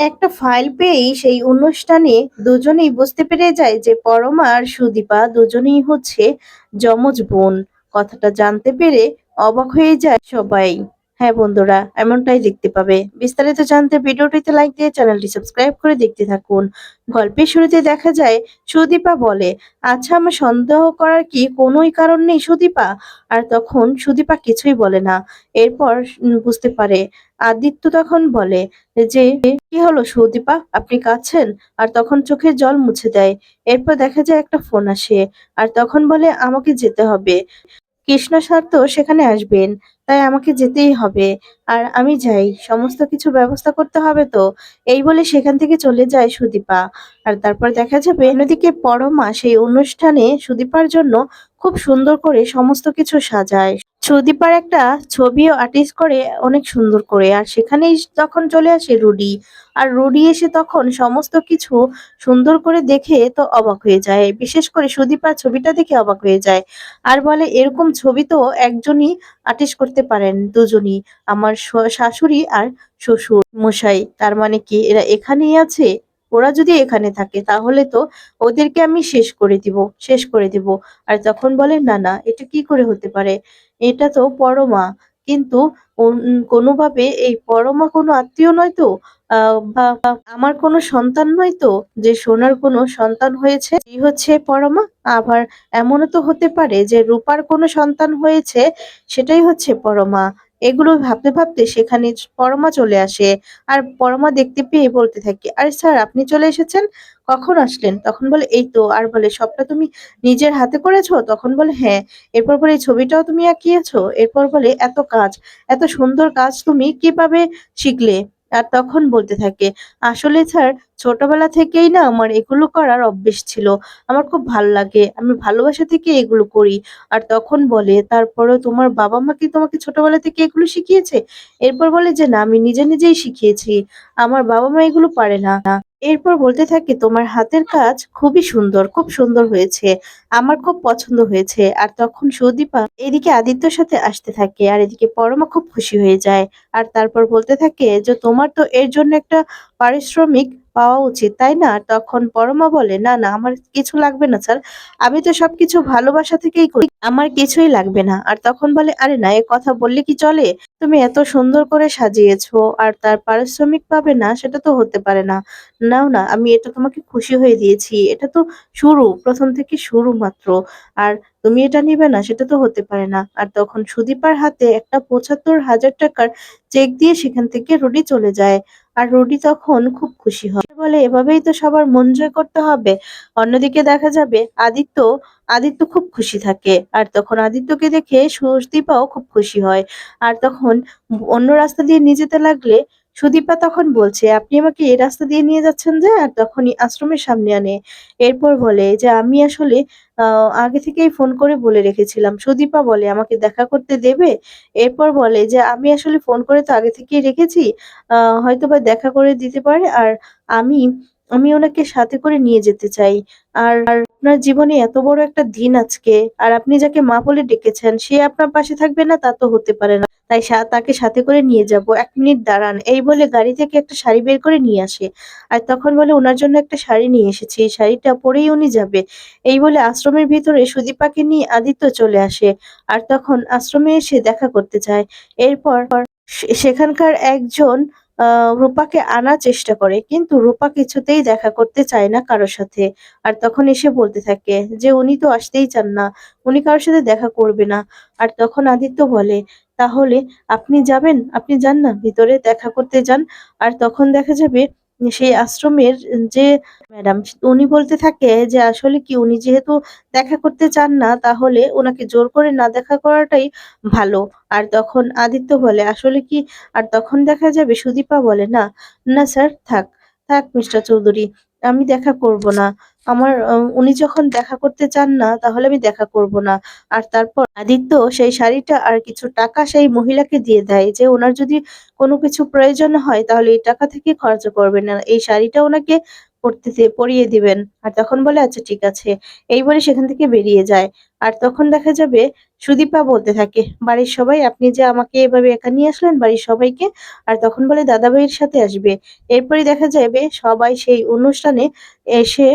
একটা ফাইল পেয়েই সেই অনুষ্ঠানে দুজনেই বুঝতে পেরে যায় যে পরমা আর সুদীপা দুজনেই হচ্ছে যমজ বোন। কথাটা জানতে পেরে অবাক হয়ে যায় সবাই। হ্যাঁ বন্ধুরা, এমনটাই দেখতে পাবে। বিস্তারিত জানতে ভিডিওটিতে লাইক দিয়ে চ্যানেলটি সাবস্ক্রাইব করে দেখতে থাকুন। গল্পের শুরুতে দেখা যায়, সুদীপা বলে আচ্ছা আমার সন্দেহ করার কি কোনোই কারণ নেই সুদীপা? আর তখন সুদীপা কিছুই বলে না। এরপর বুঝতে পারে, আদিত্য তখন বলে, যে, কি হলো সুদীপা? আপনি কাঁদছেন? আর তখন চোখের জল মুছে দেয়। এরপর দেখা যায় একটা ফোন আসে, আর তখন বলে, আমাকে যেতে হবে। কৃষ্ণ স্যার তো সেখানে আসবেন। তাই আমাকে যেতেই হবে। আর আমি যাই, সমস্ত কিছু ব্যবস্থা করতে হবে তো? এই বলে সেখান থেকে চলে যায় সুদীপা। আর তারপর দেখা যাবে অন্যদিকে পরমা সেই অনুষ্ঠানে সুদীপার জন্য খুব সুন্দর করে সমস্ত কিছু সাজায়। সুদীপার একটা ছবিও আর্টিস্ট করে অনেক সুন্দর করে। আর সেখানেই তখন চলে আসে রুডি, আর রুডি এসে তখন সমস্ত কিছু সুন্দর করে দেখে তো অবাক হয়ে যায়। বিশেষ করে সুদীপার ছবিটা দেখে অবাক হয়ে যায়। আর বলে এরকম ছবি তো একজনই আর্টিস্ট করতে পারেন, দুজনই। আমার শাশুড়ি আর শ্বশুর মশাই। তার মানে কি এরা এখানেই আছে? ওরা যদি এখানে থাকে, তাহলে তো ওদেরকে আমি শেষ করে দিব, শেষ করে দিব। আর তখন বলে, না না, এটা কি করে হতে পারে? এটা তো পরমা। কিন্তু কোনোভাবে এই পরমা কোনো আত্মীয় নয় তো? বা, আমার কোনো সন্তান নয় তো? যে সোনার কোনো সন্তান হয়েছে, এই হচ্ছে পরমা? আবার এমনও তো হতে পারে যে রূপার কোনো সন্তান হয়েছে, সেটাই হচ্ছে পরমা। এগুলো ভাবতে ভাবতে সেখানে পরমা চলে আসে। আর পরমা দেখতে পেয়ে বলতে থাকে, আরে স্যার, আপনি চলে এসেছেন? কখন আসলেন? তখন বলে, এই তো। আর বলে, সবটা তুমি নিজের হাতে করেছ? তখন বলে হ্যাঁ। এরপর বলে, এই ছবিটাও তুমি আঁকিয়েছো? এরপর বলে, এত কাজ, এত সুন্দর কাজ তুমি কীভাবে শিখলে? আর তখন বলতে থাকে, আসলে স্যার, ছোটবেলা থেকেই না আমার এগুলো করার অভ্যেস ছিল। আমার খুব ভালো লাগে, আমি ভালোবাসা থেকে এগুলো করি। আর তখন বলে তারপরে তোমার বাবা মা কি তোমাকে ছোটবেলা থেকে এগুলো শিখিয়েছে? এরপর বলে যে, না, আমি নিজে নিজেই শিখিয়েছি। আমার বাবা মা এগুলো পারে না। এরপর বলতে থাকে, তোমার হাতের কাজ খুবই সুন্দর, খুব সুন্দর হয়েছে, আমার খুব পছন্দ হয়েছে। আর তখন সৌদীপা এদিকে আদিত্যর সাথে আসতে থাকে আর এদিকে পরমা খুব খুশি হয়ে যায়। আর তারপর বলতে থাকে যে, তোমার তো এর জন্য একটা পারিশ্রমিক পাওয়া উচিত, তাই না? তখন পরমা বলে, না না, আমার কিছু লাগবে না, স্যার। আমি তো সবকিছু ভালোবাসা থেকেই করি। আমার কিছুই লাগবে না। আর তখন বলে, আরে না, এ কথা বললে কি চলে? তুমি এত সুন্দর করে সাজিয়েছো, আর তার পারিশ্রমিক পাবে না, সেটা তো হতে পারে না। নাও না, আমি এটা তোমাকে খুশি হয়ে দিয়েছি। এটা তো শুরু, প্রথম থেকে শুরু মাত্র। আর তুমি এটা নিবে না, সেটা তো হতে পারে না। আর তখন সুদীপার হাতে একটা পঁচাত্তর হাজার টাকার চেক দিয়ে সেখান থেকে রুডি চলে যায়। আর রুডি তখন খুব খুশি হয়। বলে, এভাবেই তো সবার মন জয় করতে হবে। অন্যদিকে দেখা যাবে, আদিত্য আদিত্য খুব খুশি থাকে। আর তখন আদিত্যকে দেখে সুদীপাও খুব খুশি হয়। আর তখন অন্য রাস্তা দিয়ে নিয়ে যেতে লাগলে সুদীপা তখন বলছে, আপনি আমাকে এই রাস্তা দিয়ে নিয়ে যাচ্ছেন যে, আর তখনই আশ্রমের সামনে আনে। এরপর বলে যে, আমি আসলে আগে থেকেই ফোন করে বলে রেখেছিলাম। সুদীপা বলে, আমাকে দেখা করতে দেবে? এরপর বলে যে, আমি আসলে ফোন করে তো আগে থেকেই রেখেছি হয়তো বা দেখা করে দিতে পারে, আর আমি আমি ওনাকে সাথে করে নিয়ে যেতে চাই। আর আপনার জীবনে এত বড় একটা দিন আজকে, আর আপনি যাকে মা বলে ডেকেছেন, সে আপনার পাশে থাকবে না, তা তো হতে পারে না। তাই তাকে সাথে করে নিয়ে যাব। এক মিনিট দাঁড়ান। এই বলে গাড়ি থেকে একটা শাড়ি বের করে নিয়ে আসে। আর তখন বলে, ওনার জন্য একটা শাড়ি নিয়ে এসেছি। এই শাড়িটা পরেই উনি যাবে। এই বলে আশ্রমের ভিতরে সুদীপাকে নিয়ে আদিত্য চলে আসে। আর তখন আশ্রমে এসে দেখা করতে চায় এরপর সেখানকার একজন রূপাকে আনার চেষ্টা করে, কিন্তু রূপা কিছুতেই দেখা করতে চায় না কারোর সাথে। আর তখন এসে বলতে থাকে যে, উনি তো আসতেই চান না। উনি কারোর সাথে দেখা করবে না। আর তখন আদিত্য বলে, তাহলে আপনি যাবেন? আপনি যান না? ভিতরে দেখা করতে যান? আর তখন দেখা যাবে সেই আশ্রমের যে ম্যাডাম, উনি বলতে থাকে যে আসলে কি উনি যেহেতু দেখা করতে চান না, তাহলে ওনাকে জোর করে না দেখা করাটাই ভালো। আর তখন আদিত্য বলে, আসলে কি আর তখন দেখা যাবে? সুদীপা বলে, না না স্যার, থাক থাক মিস্টার চৌধুরী। আমি দেখা করব না। আমার উনি যখন দেখা করতে চান না, তাহলে আমি দেখা করব না। আর তারপর আদিত্য সেই শাড়িটা আর কিছু টাকা সেই মহিলাকে দিয়ে দেয় যে ওনার যদি কোনো কিছু প্রয়োজন হয়, তাহলে এই টাকা থেকে খরচ করবেন না। এই শাড়িটা ওনাকে পরতে দে- পরিয়ে দিবেন। আর তখন বলে আচ্ছা ঠিক আছে। এই বলে সেখান থেকে বেরিয়ে যায়। আর তখন দেখা যাবে সুদীপা বলতে থাকে, বাড়ির সবাই, আপনি যে আমাকে এভাবে একা নিয়ে আসলেন বাড়ির সবাইকে? আর তখন বলে দাদাভাইয়ের সাথে আসবে। এরপরই দেখা যাবে সবাই সেই অনুষ্ঠানে এসে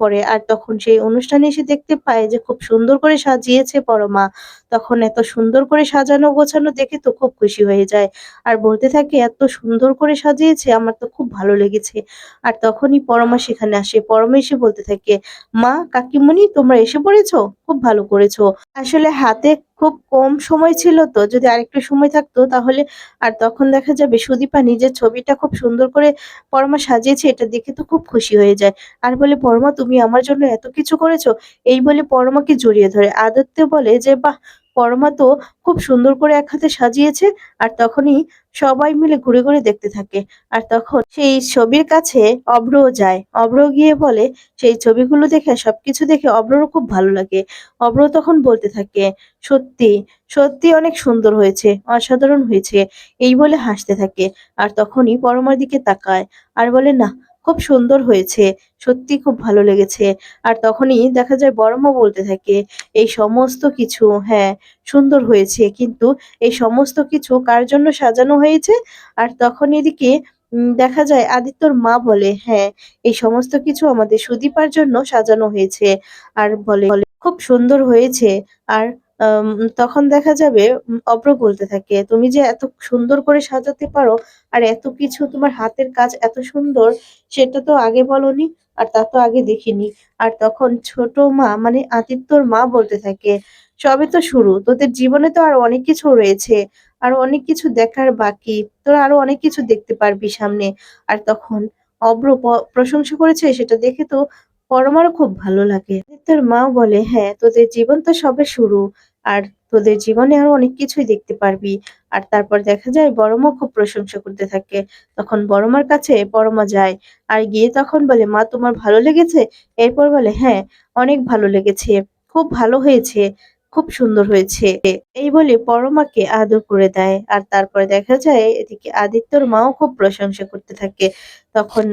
পড়ে, আর তখন সেই অনুষ্ঠানে এসে দেখতে পায় যে খুব সুন্দর করে সাজিয়েছে পরমা। তখন এত সুন্দর করে সাজানো গোছানো দেখে তো খুব খুশি হয়ে যায়। আর বলতে থাকে, এত সুন্দর করে সাজিয়েছে, আমার তো খুব ভালো লেগেছে। আর তখনই পরমা সেখানে আসে। পরমা এসে বলতে থাকে, মা, কাকিমণি, তোমরা এসে পড়েছো? খুব ভালো করেছ। আসলে হাতে খুব কম সময় ছিল তো। যদি আরেকটু সময় থাকতো তাহলে আর তখন দেখা যাবে সুদীপা নিজের ছবিটা খুব সুন্দর করে পরমা সাজিয়েছে, এটা দেখে তো খুব খুশি হয়ে যায়। আর বলে, পরমা, তুমি আমার জন্য এত কিছু করেছ? এই বলে পরমাকে জড়িয়ে ধরে। আদত্য বলে যে, বাহ, পরমা তো খুব সুন্দর করে এক হাতে সাজিয়েছে। আর তখনই সবাই মিলে ঘুরে ঘুরে দেখতে থাকে। আর তখন সেই ছবির কাছে অব্র যায়। অব্র গিয়ে বলে, সেই ছবিগুলো দেখে, সবকিছু দেখে অব্ররও খুব ভালো লাগে। অব্র তখন বলতে থাকে, সত্যি সত্যি অনেক সুন্দর হয়েছে, অসাধারণ হয়েছে। এই বলে হাসতে থাকে। আর তখনই পরমার দিকে তাকায়। আর বলে, না খুব সুন্দর হয়েছে। সত্যি খুব ভালো লেগেছে। আর তখনই দেখা যায় বড়মা বলতে থাকে, এই সমস্ত কিছু হ্যাঁ সুন্দর হয়েছে, কিন্তু এই সমস্ত কিছু কার জন্য সাজানো হয়েছে? আর তখন এদিকে দেখা যায় আদিত্যর মা বলে হ্যাঁ এই সমস্ত কিছু আমাদের সুদীপার জন্য সাজানো হয়েছে। আর বলে, খুব সুন্দর হয়েছে। আর তখন দেখা যাবে অব্র বলতে থাকে, তুমি যে এত সুন্দর করে সাজাতে পারো আর এত কিছু তোমার হাতের কাজ এত সুন্দর, সেটা তো আগে বলনি আর তা তো আগে দেখিনি। আর তখন ছোট মা মানে আতিত্যর মা বলতে থাকে, সবে তো শুরু, তোদের জীবনে তো আরও অনেক কিছু রয়েছে, আরও অনেক কিছু দেখার বাকি, তোরা আরও অনেক কিছু দেখতে পারবি সামনে। আর তখন অব্র প্রশংসা করেছে, সেটা দেখে তো পরমারও খুব ভালো লাগে। তোর মাও বলে হ্যাঁ তোদের জীবন তো সবে শুরু, আর তোদের জীবনে আরও অনেক কিছুই দেখতে পারবি। আর তারপর দেখা যায় বড়মা খুব প্রশংসা করতে থাকে। তখন বড়মার কাছে পরমা যায়, আর গিয়ে তখন বলে, মা, তোমার ভালো লেগেছে? এরপর বলে হ্যাঁ অনেক ভালো লেগেছে, খুব ভালো হয়েছে। খুব সুন্দর হয়েছে। এই বলে পরমাকে আদর করে দেয়। আর তারপরে দেখা যায় এদিকে আদিত্যর মাও খুব প্রশংসা করতে থাকে। তখন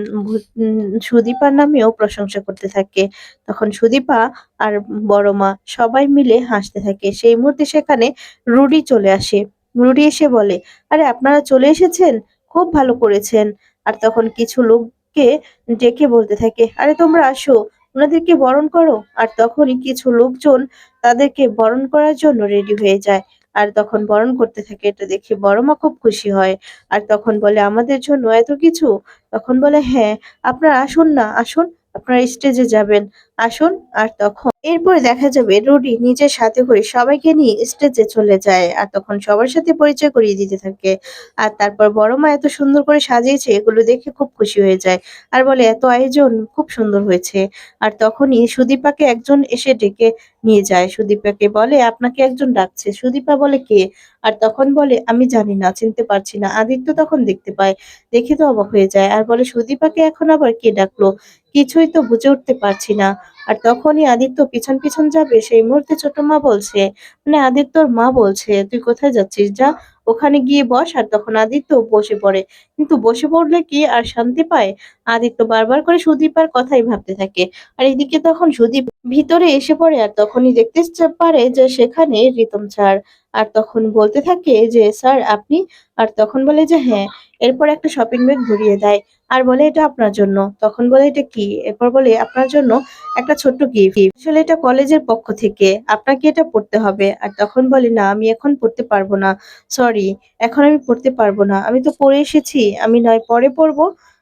সুদীপার নামেও প্রশংসা করতে থাকে। তখন সুদীপা আর বড় মা সবাই মিলে হাসতে থাকে। সেই মুহূর্তে সেখানে রুডি চলে আসে। রুডি এসে বলে, আরে, আপনারা চলে এসেছেন? খুব ভালো করেছেন। আর তখন কিছু লোককে ডেকে বলতে থাকে, আরে, তোমরা আসো। ওনাদেরকে বরণ করো, আর তখনই কিছু লোকজন তাদেরকে বরণ করার জন্য রেডি হয়ে যায়। আর তখন বরণ করতে থাকে, এটা দেখে বড় মা খুব খুশি হয়। আর তখন বলে, আমাদের জন্য এত কিছু? তখন বলে হ্যাঁ আপনারা আসুন না, আসুন, আপনারা স্টেজে যাবেন, আসুন। আর তখন এরপরে দেখা যাবে রুডি নিজের সাথে করে সবাইকে নিয়ে স্টেজে চলে যায় আর তখন সবার সাথে পরিচয় করিয়ে দিতে থাকে। আর তারপর বড় মা এত সুন্দর করে সাজিয়েছে, এগুলো দেখে খুব খুশি হয়ে যায়। আর বলে, এত আয়োজন খুব সুন্দর হয়েছে। আর তখনই সুদীপাকে একজন এসে ডেকে নিয়ে যায়। সুদীপাকে বলে, আপনাকে একজন ডাকছে। সুদীপা বলে, কে? আর তখন বলে, আমি জানি না, চিনতে পারছি না। আদিত্য তখন দেখতে পায়, দেখে তো অবাক হয়ে যায়। আর বলে, সুদীপাকে এখন আবার কে ডাকলো? কিছুই তো বুঝে উঠতে পারছি না। আর তখনই আদিত্য পিছন পিছন যাবে। সেই মুহূর্তে ছোট মা বলছে মানে আদিত্যর মা বলছে, তুই কোথায় যাচ্ছিস? যা, ওখানে গিয়ে বস। আর তখন আদিত্য বসে পড়ে। কিন্তু বসে পড়লে কি আর শান্তি পায়? আদিত্য বারবার করে সুদীপার কথাই ভাবতে থাকে। আর এদিকে তখন সুদীপ ভিতরে এসে পড়ে আর তখনই দেখতে পারে যে সেখানে রিতম স্যার। আর তখন বলতে থাকে যে, স্যার, আপনি? আর তখন বলে যে হ্যাঁ। এরপর একটা শপিং ব্যাগ ঘুরিয়ে দেয়। আর বলে এটা আপনার জন্য, তখন বলে এটা কি? এরপর বলে আপনার জন্য একটা ছোট্ট গিফট আসলে এটা কলেজের পক্ষ থেকে, আপনাকে এটা পড়তে হবে। আর তখন বলে, না, আমি এখন পড়তে পারব না। সরি, এখন আমি পড়তে পারব না। আমি তো পড়ে এসেছি, আমি নয়, পরে পড়ব।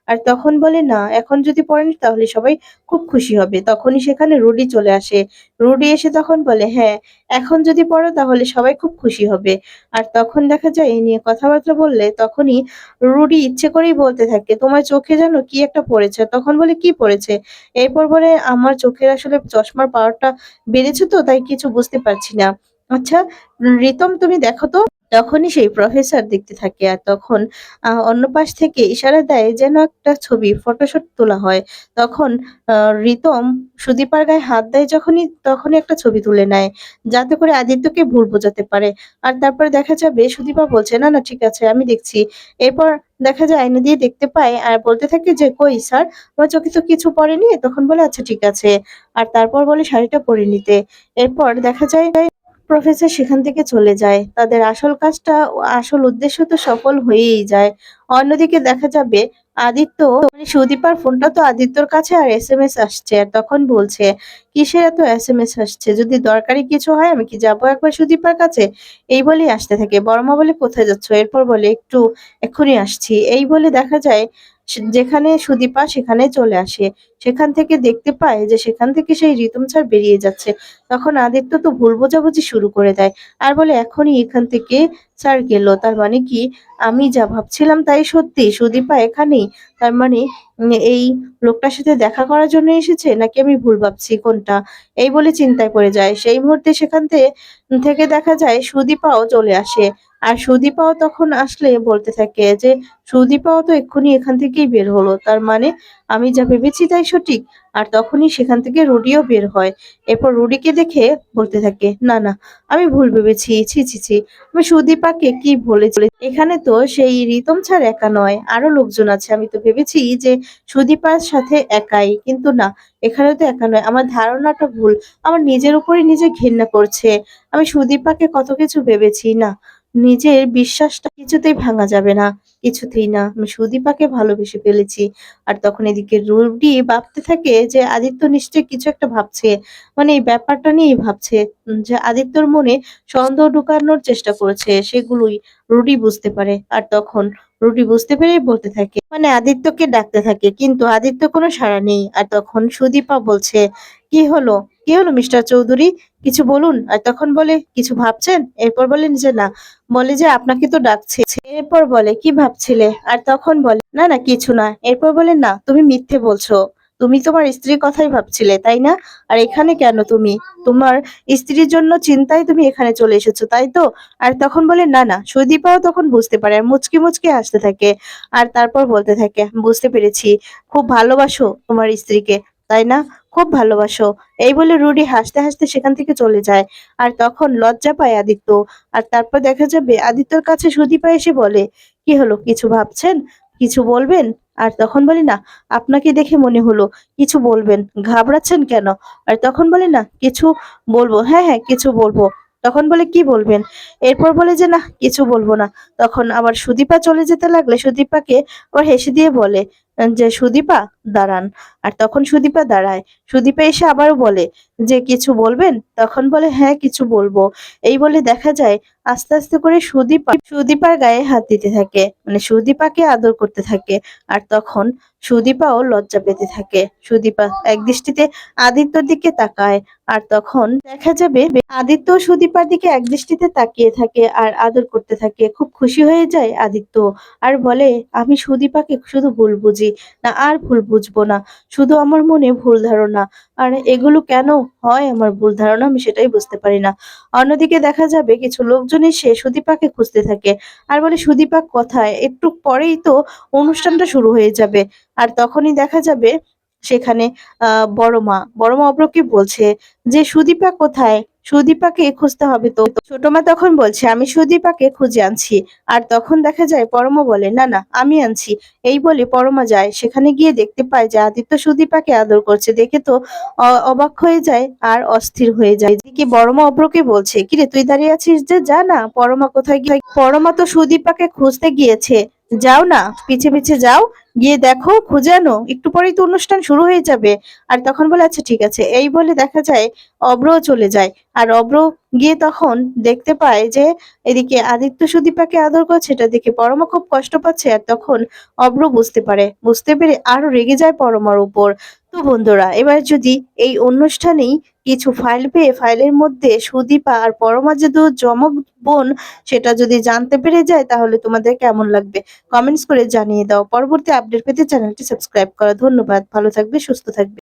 আর তখন বলে, না, এখন যদি পড়েন তাহলে সবাই খুব খুশি হবে। তখনই সেখানে রুডি চলে আসে। রুডি এসে তখন বলে হ্যাঁ এখন যদি পড়ো তাহলে সবাই খুব খুশি হবে। আর তখন দেখা যায় এই নিয়ে কথাবার্তা বললে তখনই রুডি ইচ্ছে করেই বলতে থাকে, তোমার চোখে যেন কি একটা পড়েছে? তখন বলে, কি পড়েছে? এরপর বলে, আমার চোখের আসলে চশমার পাওয়ারটা বেড়েছে তো, তাই কিছু বুঝতে পারছি না। আচ্ছা রিতম, তুমি দেখো তো। তখনই সেই প্রফেসর দেখতে থাকে আর তখন অন্য পাশ থেকে ইশারা দেয় যেন একটা ছবি ফটোশুট তোলা হয়। তখন রিতম সুদীপার গায়ে হাত দেয় যখনই, তখনই একটা ছবি তুলে নেয়, যাতে করে আদিত্যকে ভুল বোঝাতে পারে। আর তারপরে দেখা যাবে সুদীপা বলছে, না না, ঠিক আছে, আমি দেখছি। এরপর দেখা যায় আয়না দিয়ে দেখতে পায় আর বলতে থাকে যে, কই স্যার আমার চোখে তো কিছু পড়েনি? তখন বলে আচ্ছা ঠিক আছে। আর তারপর বলে শাড়িটা পরে নিতে। এরপর দেখা যায় প্রফেসর সেখান থেকে চলে যায়। তাদের আসল কাজটা আসল উদ্দেশ্য তো সফল হয়েই যায়। অন্যদিকে দেখা যাবে, আদিত্য মানে সুদীপার ফোনটা তো আদিত্যর কাছে আর এস এম এস আসছে আর তখন বলছে, কিসের এত এস এম এস আসছে? যদি দরকারি কিছু হয় আমি কি যাব একবার সুদীপার কাছে? এই বলেই আসতে থাকে। বর্মা বলে, কোথায় যাচ্ছ? এরপর বলে, একটু এক্ষুনি আসছি। এই বলে দেখা যায় যেখানে সুদীপা সেখানে চলে আসে। সেখান থেকে দেখতে পায় যে সেখান থেকে সেই রিতম স্যার বেরিয়ে যাচ্ছে। তখন আদিত্য তো ভুল বোঝাবুঝি শুরু করে দেয় আর বলে, এখনই এখান থেকে স্যার গেল। তার মানে কি? আমি যা ভাবছিলাম তাই সত্যি। সুদীপা এখানেই? তার মানে এই লোকটার সাথে দেখা করার জন্য এসেছে? নাকি আমি ভুল ভাবছি? কোনটা? এই বলে চিন্তায় পড়ে যায়। সেই মুহূর্তে সেখান থেকে দেখা যায় সুদীপাও চলে আসে। আর সুদীপাও তখন আসলে বলতে থাকে যে, সুদীপাও তো এক্ষুনি এখান থেকেই বের হলো। তার মানে আমি যা ভেবেছি তাই সঠিক। আর তখনই সেখান থেকে রুডিও বের হয়। এরপর রুডিকে দেখে বলতে থাকে, না না, আমি ভুল ভেবেছি। ছি ছি ছি। আমি সুদীপাকে কি বলেছি? এখানে তো সেই রিতম ছাড় একা নয়, আরও লোকজন আছে। আমি তো ভেবেছি যে সুদীপার সাথে একাই, কিন্তু না এখানে তো একা নয়। আমার ধারণাটা ভুল। আমার নিজের উপরে নিজে ঘেন্না করছে। আমি সুদীপাকে কত কিছু ভেবেছি, না। নিজের বিশ্বাসটা কিছুতেই ভাঙা যাবে না, কিছুতেই না। আমি সুদীপাকে ভালোবেসে ফেলেছি। আর তখন এদিকে রুডি ভাবতে থাকে যে আদিত্য নিশ্চয় কিছু একটা ভাবছে। মানে এই ব্যাপারটা নিয়েই ভাবছে যে আদিত্যর মনে সন্দেহ ঢুকানোর চেষ্টা করেছে, সেগুলোই রুডি বুঝতে পারে। আর তখন রুডি বুঝতে পেরে বলতে থাকে। মানে আদিত্যকে ডাকতে থাকে, কিন্তু আদিত্য কোনো সাড়া নেই। আর তখন সুদীপা বলছে, কি হলো? কি হলো মিস্টার চৌধুরী? কিছু বলুন। আর তখন বলে, কিছু ভাবছেন? এরপর বলেন যে না। বলে যে, আপনাকে তো ডাকছে। এরপর বলে, কি ভাবছিলে? আর তখন বলে, না না, কিছু না। এরপর বলে, না, তুমি মিথ্যে বলছো। তুমি তোমার স্ত্রীর কথাই ভাবছিলে, তাই না? আর এখানে কেন তুমি? তোমার স্ত্রীর জন্য চিন্তায় তুমি এখানে চলে এসেছ, তাই তো? আর তখন বলে, না না। সুদীপাও তখন বুঝতে পারে আর মুচকি মুচকি হাসতে থাকে আর তারপর বলতে থাকে, বুঝতে পেরেছি। খুব ভালোবাসো তোমার স্ত্রীকে, তাই না? খুব ভালোবাসো। এই বলে রুডি হাসতে হাসতে সেখান থেকে চলে যায় আর তখন লজ্জা পায় আদিত্য। আর তারপর দেখা যাবে আদিত্যর কাছে সুদীপা এসে বলে, কি হলো, কিছু ভাবছেন? কিছু বলবেন? আর তখন বলি, না, আপনাকে দেখে মনে হলো, কিছু বলবেন। ঘাবড়াচ্ছেন কেন? আর তখন বলে, না, কিছু বলব। হ্যাঁ হ্যাঁ কিছু বলব। তখন বলে, কি বলবেন? এরপর বলে যে, না, কিছু বলব না। তখন আবার সুদীপা চলে যেতে লাগলে সুদীপাকে আবার হেসে দিয়ে বলে, যে, সুদীপা, দাঁড়ান। আর তখন সুদীপা দাঁড়ায়। সুদীপা এসে আবারও বলে যে কিছু বলবেন, তখন বলে হ্যাঁ কিছু বলব। এই বলে দেখা যায়, আস্তে আস্তে করে সুদীপা সুদীপার গায়ে হাত দিতে থাকে মানে সুদীপাকে আদর করতে থাকে, আর তখন সুদীপাও লজ্জা পেতে থাকে। সুদীপা এক দৃষ্টিতে আদিত্যর দিকে তাকায়, আর তখন দেখা যাবে, আদিত্য সুদীপার দিকে এক দৃষ্টিতে তাকিয়ে থাকে আর আদর করতে থাকে। খুব খুশি হয়ে যায় আদিত্য আর বলে, আমি সুদীপাকে শুধু ভুল বুঝি না, আর ভুল বুঝব না। শুধু আমার মনে ভুল ধারণা আর এগুলো কেন হয় আমার ভুল ধারণা আমি সেটাই বুঝতে পারি না। অন্যদিকে দেখা যাবে কিছু লোকজন এসে সুদীপাকে খুঁজতে থাকে। আর বলে, সুদীপা কোথায়? একটু পরেই তো অনুষ্ঠানটা শুরু হয়ে যাবে। আর তখনই দেখা যাবে সেখানে আহ বড় মা। বড় মা অব্রকে বলছে যে, সুদীপা কোথায়? সুদীপাকে খুঁজতে হবে তো। ছোট মা তখন বলছে, আমি সুদীপাকে খুঁজে আনছি। আর তখন দেখা যায়, পরমা বলে, না না, আমি আনছি। এই বলে পরমা যায়। সেখানে গিয়ে দেখতে পায় যে, আদিত্য সুদীপাকে আদর করছে। দেখে তো অবাক হয়ে যায় আর অস্থির হয়ে যায়। এদিকে বড়মা অব্রকে বলছে কিরে তুই দাঁড়িয়ে আছিস যে? যা না, পরমা কোথায় গিয়ে? পরমা তো সুদীপাকে খুঁজতে গিয়েছে। যাও না, পিছে পিছে যাও, গিয়ে দেখো, খুঁজে আনো, একটু পরেই তো অনুষ্ঠান শুরু হয়ে যাবে। আর তখন বলে আচ্ছা ঠিক আছে। এই বলে দেখা যায় অব্রও চলে যায়। আর অব্র গিয়ে তখন দেখতে পায় যে, এদিকে আদিত্য সুদীপাকে আদর করছে, এটা দেখে পরমা খুব কষ্ট পাচ্ছে। আর তখন অব্র বুঝতে পারে, বুঝতে পেরে আরও রেগে যায় পরমার উপর। তো বন্ধুরা, এবার যদি এই অনুষ্ঠানেই কিছু ফাইল পেয়ে ফাইলের মধ্যে সুদীপা আর পরমা যে দু জমক বোন, সেটা যদি জানতে পেরে যায় তাহলে তোমাদের কেমন লাগবে? কমেন্টস করে জানিয়ে দাও। পরবর্তী আপডেট পেতে চ্যানেলটি সাবস্ক্রাইব করা। ধন্যবাদ। ভালো থাকবে, সুস্থ থাকবে।